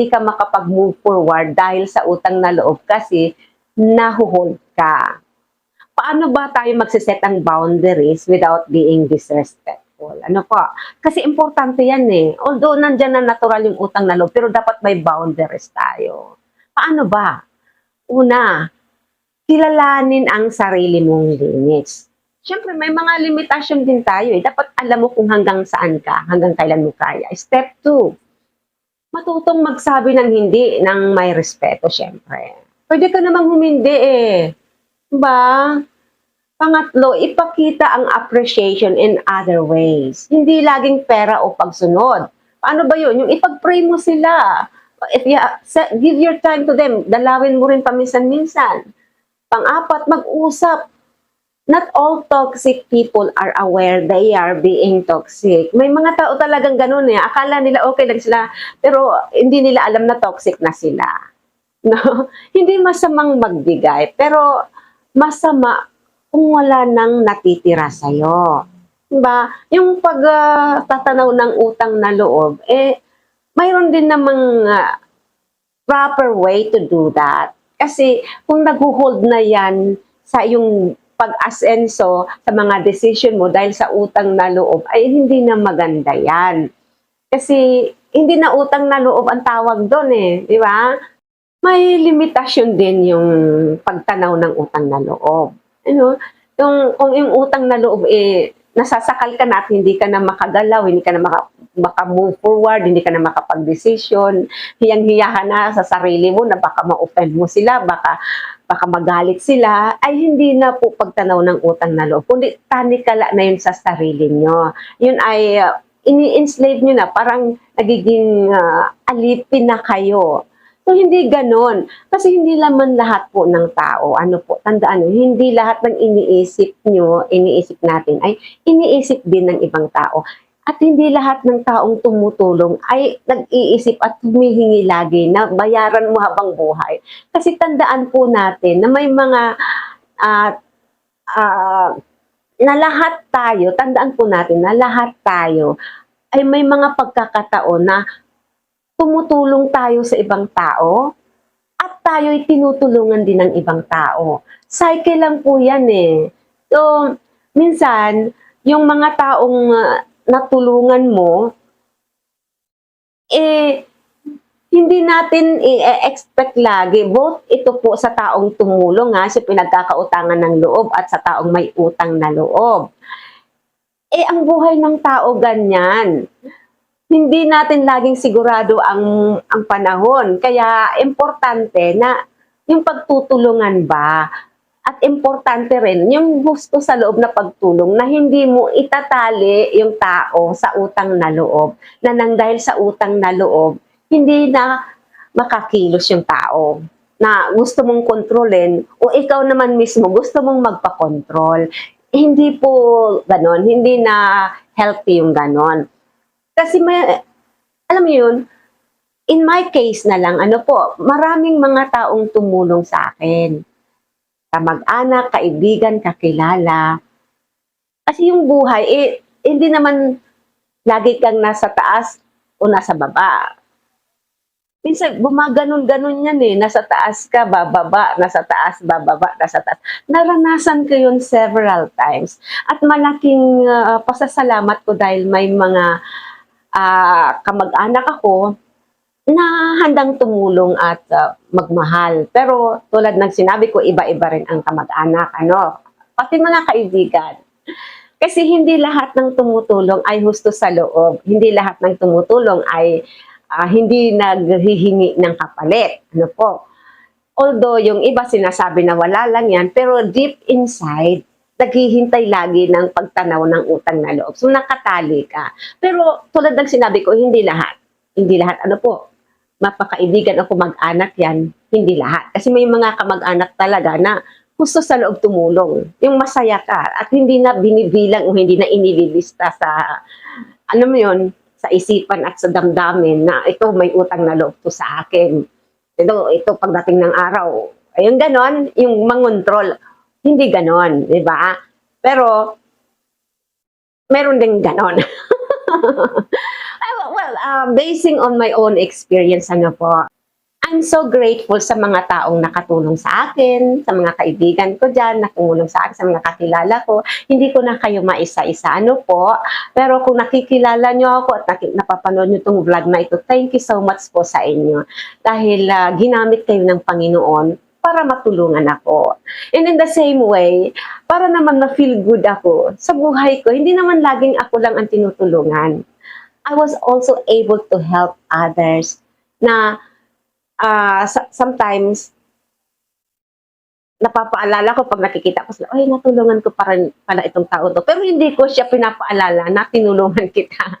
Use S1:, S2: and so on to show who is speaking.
S1: hindi ka makapag-move forward dahil sa utang na loob kasi nahuhold ka. Paano ba tayo magsiset ang boundaries without being disrespectful? Ano po? Kasi importante yan eh. Although nandyan na natural yung utang na loob, pero dapat may boundaries tayo. Paano ba? Una, kilalanin ang sarili mong limits. Siyempre, may mga limitasyon din tayo eh. Dapat alam mo kung hanggang saan ka, hanggang kailan mo kaya. Step two, matutong magsabi ng hindi ng may respeto, siyempre. Pwede ka namang humindi eh. Diba? Pangatlo, ipakita ang appreciation in other ways. Hindi laging pera o pagsunod. Paano ba yun? Yung ipag-pray mo sila. If you, give your time to them, dalawin mo rin paminsan-minsan. Pang-apat, mag-usap. Not all toxic people are aware they are being toxic. May mga tao talagang ganun eh. Akala nila okay lang sila, pero hindi nila alam na toxic na sila. No? Hindi masamang magbigay, pero masama kung wala nang natitira sa'yo. Diba? Yung pagtatanaw ng utang na loob, eh, mayroon din namang ah, proper way to do that. Kasi kung nag-hold na yan sa yung pag-asenso sa mga decision mo dahil sa utang na loob, ay hindi na maganda yan. Kasi hindi na utang na loob ang tawag doon eh, di ba? May limitasyon din yung pagtanaw ng utang na loob. Ano? Yung, kung yung utang na loob eh, nasasakal ka na at hindi ka na makagalaw, hindi ka na maka, maka-move forward, hindi ka na makapag-decision, hiyang-hiya ka na sa sarili mo na baka ma-offend mo sila, baka baka magalit sila, ay hindi na po pagtanaw ng utang na loob, kundi tanikala na yun sa sarili nyo. Yun ay uh, ini-enslave nyo na, parang nagiging uh, alipin na kayo. So, hindi ganon. Kasi hindi laman lahat po ng tao, ano po, tandaan nyo, hindi lahat ng iniisip nyo, iniisip natin, ay iniisip din ng ibang tao. At hindi lahat ng taong tumutulong ay nag-iisip at humihingi lagi na bayaran mo habang buhay. Kasi tandaan po natin na may mga ah, ah, na lahat tayo, tandaan po natin na lahat tayo ay may mga pagkakataon na tumutulong tayo sa ibang tao at tayo'y tinutulungan din ng ibang tao. Cycle lang po yan eh. So, minsan, yung mga taong uh, natulungan mo, eh, hindi natin i-expect lagi, both ito po sa taong tumulong ha, sa pinagkakautangan ng loob at sa taong may utang na loob. Eh, ang buhay ng tao ganyan. Hindi natin laging sigurado ang, ang panahon. Kaya, importante na yung pagtutulungan ba, at importante rin, yung gusto sa loob na pagtulong na hindi mo itatali yung tao sa utang na loob. Na nang dahil sa utang na loob, hindi na makakilos yung tao na gusto mong kontrolin o ikaw naman mismo gusto mong magpakontrol. Hindi po ganon, hindi na healthy yung ganon. Kasi may, alam mo yun, in my case na lang, ano po, maraming mga taong tumulong sa akin kamag-anak, kaibigan, kakilala. Kasi yung buhay, eh, hindi naman lagi kang nasa taas o nasa baba. Minsan, bumaganon-ganon yan eh. Nasa taas ka, bababa, nasa taas, bababa, nasa taas. Naranasan ko yun several times. At malaking ah, pasasalamat ko dahil may mga ah, kamag-anak ako na handang tumulong at uh, magmahal. Pero tulad ng sinabi ko, iba-iba rin ang kamag-anak, ano, pati mga kaibigan. Kasi hindi lahat ng tumutulong ay husto sa loob. Hindi lahat ng tumutulong ay ah, hindi naghihingi ng kapalit. Ano po? Although yung iba sinasabi na wala lang yan, pero deep inside, naghihintay lagi ng pagtanaw ng utang na loob. So nakatali ka. Pero tulad ng sinabi ko, hindi lahat. Hindi lahat. Ano po? mapakaibigan o mag-anak yan, hindi lahat. Kasi may mga kamag-anak talaga na gusto sa loob tumulong. Yung masaya ka at hindi na binibilang o hindi na inililista sa, ano mo yun, sa isipan at sa damdamin na ito may utang na loob to sa akin. Ito, ito pagdating ng araw. Ayun ganon, yung mangontrol. Hindi ganon, di ba? Pero, meron din ganon. Well, uh, basing on my own experience, ano po, I'm so grateful sa mga taong nakatulong sa akin, sa mga kaibigan ko dyan, nakungulong sa akin, sa mga kakilala ko. Hindi ko na kayo maisa-isa, ano po. Pero kung nakikilala nyo ako at napapanood nyo itong vlog na ito, thank you so much po sa inyo. Dahil ah, ginamit kayo ng Panginoon para matulungan ako. And in the same way, para naman ma-feel good ako sa buhay ko, hindi naman laging ako lang ang tinutulungan. I was also able to help others na sa- sometimes napapaalala ko pag nakikita ko sila, ay, natulungan ko pa rin pala itong tao to. Pero hindi ko siya pinapaalala na tinulungan kita.